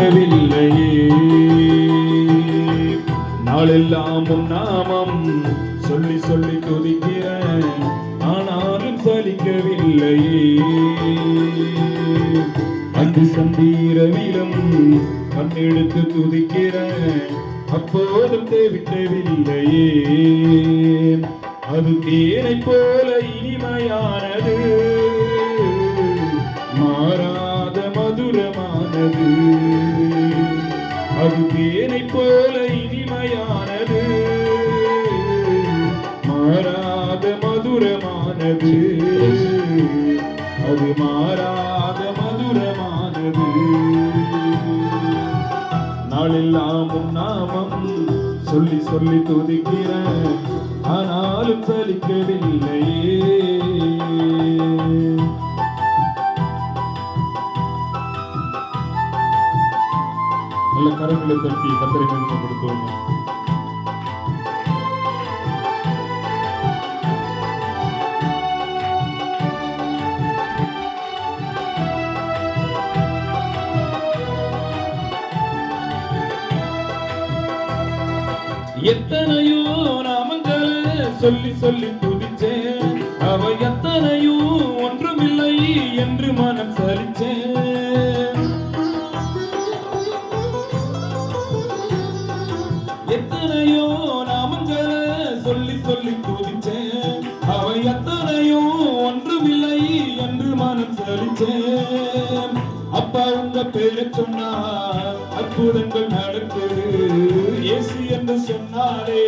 சலிக்கவில்லையே நாளெல்லாம் நாமம் சொல்லி சொல்லி துதிக்கிறேன் ஆனாலும் சலிக்கவில்லையே. அங்கு சந்தீரவிலும் கண்ணெடுத்து துதிக்கிறேன் அப்போதும் தேவிட்டவில்லையே. அது தேனை போல இனிமையானது. மதுரமானது அது மாறாத மதுரமானது. நாளெல்லாம் நாமம் சொல்லி சொல்லி துதிக்கிறேன் ஆனாலும் சலிக்கவில்லையே. நல்ல கரங்களை தட்டி கத்திரை மேம்படுத்துவோம் எத்தனையோ நாமங்களை சொல்லி சொல்லி துதிச்சேன். அவை எத்தனையோ ஒன்றுமில்லை என்று மனம் சரிச்சேன். அப்பா உங்க பேரு சொன்னா அற்புதங்கள் நடக்குது. இயேசு என்று சொன்னாரே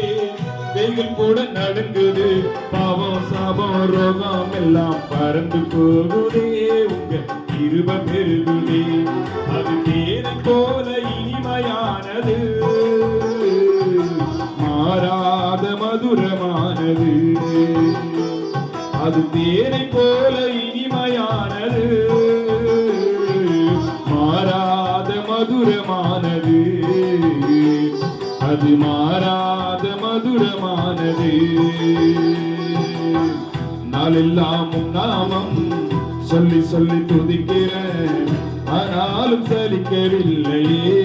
வெயில் கூட நடக்குது. பாவம் சாபம் ரோகம் எல்லாம் பறந்து போகுதே உங்க இருப பெருகுதே. அது தேனை போல இனிமையானது. மாறாத மதுரமானது. அது தேனை போல இனிமையானது. மதுரமானது. அது மாறாத மதுரமானது. நாளெல்லாம் நாமம் சொல்லி சொல்லி துதிக்கிறேன் ஆனாலும் சலிக்கவில்லையே.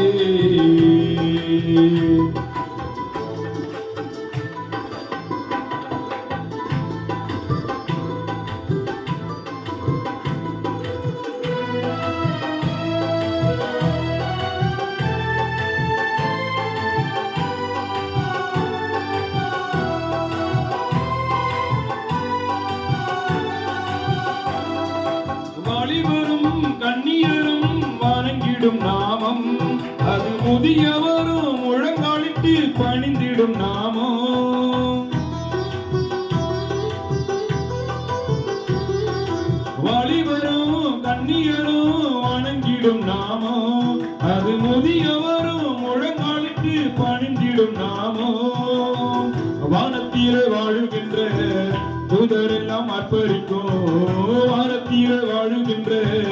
பணிந்திடும் நாமம். அது முதியவரும் முழங்காலிட்டு பணிந்திடும் நாமம். வழிவரும் கண்ணியரும் வணங்கிடும் நாமம். அது முதியவரும் முழங்காலிட்டு பணிந்திடும் நாமம். வானத்திலே வாழுகின்ற தூதரெல்லாம் அர்ப்பரிக்கும். வானத்திலே வாழுகின்ற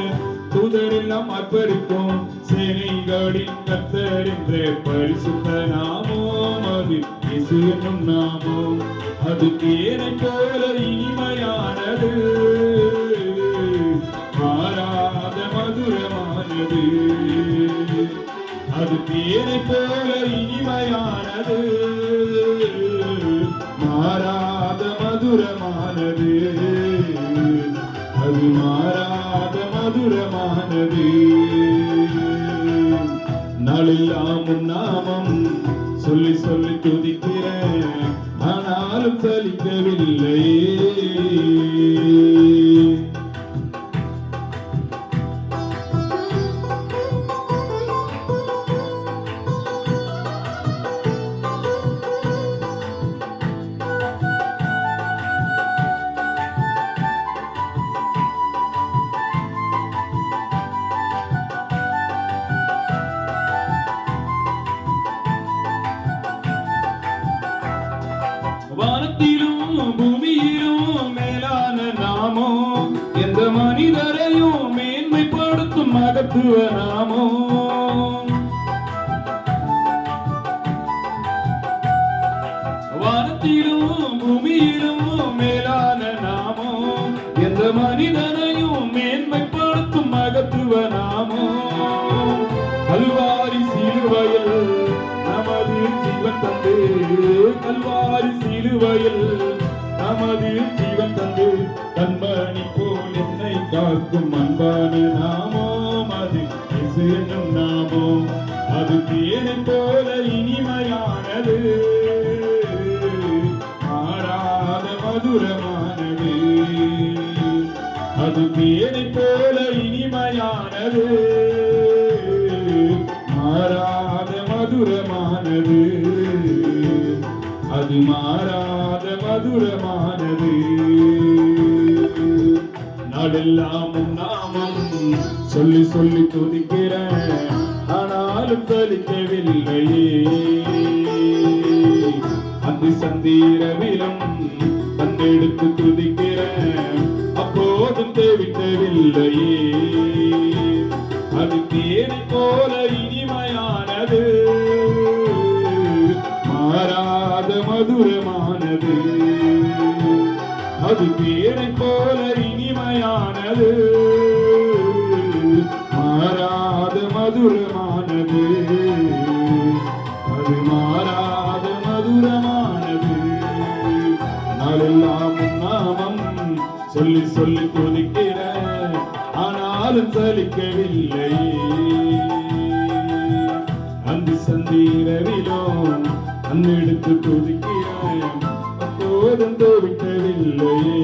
தூதரெல்லாம் அர்ப்பரிக்கும் சேனைகளின் கத்தர் என்ற பரிசுத்த நாமோம் அது இயேசு என்னும் நாமம் அது தேனை போல இனிமையானது. மாறாத மதுரமானது. அது தேனை போல இனிமையானது. மாறாத மதுரமானது. அது மாறாத மதுரமான மதுரமானது நாளெல்லாம் நாமம் சொல்லி சொல்லி துதிக்கிறேன். ஆனாலும் சலிக்கவில்லை. வானத்திலும் பூமியிலும் மேலான நாமோ எந்த மனிதரையும் மேன்மைப்படுத்தும் மகத்துவ நாமோ. வானத்திலும் பூமியிலும் மேலான நாமோ எந்த கண்மணி போல் என்னை காக்கும் அன்பான நாமம் அது இயேசு என்னும் நாமம் அது தேனை போல இனிமையானது. மாறாத மதுரமானது. அது தேனை போல இனிமையானது. மாறாத மதுரமானது. அது மாறாத மதுரமானது. நாடெல்லாம் நாமம் சொல்லி சொல்லி துதிக்கிறேன். ஆனாலும் தலிக்கவில்லையே அந்தி சந்தீரவிலும் தன்னெடுத்து துதிக்கிறேன். அப்போதும் தேவிக்கவில்லையே அது தேனை போல இனிமையானது. மாறாத மதுரமானது. அது தேனை போல மதுரமானது. அது மாறாத மதுரமானது. நாளெல்லாம் நாமம் சொல்லி சொல்லி கொதிக்கிற ஆனாலும் சலிக்கவில்லை. அந்த சந்தீரவிலோ அன்னெடுத்து துதிக்கிறேன் அப்போதும் தோவிட்டதில்லையே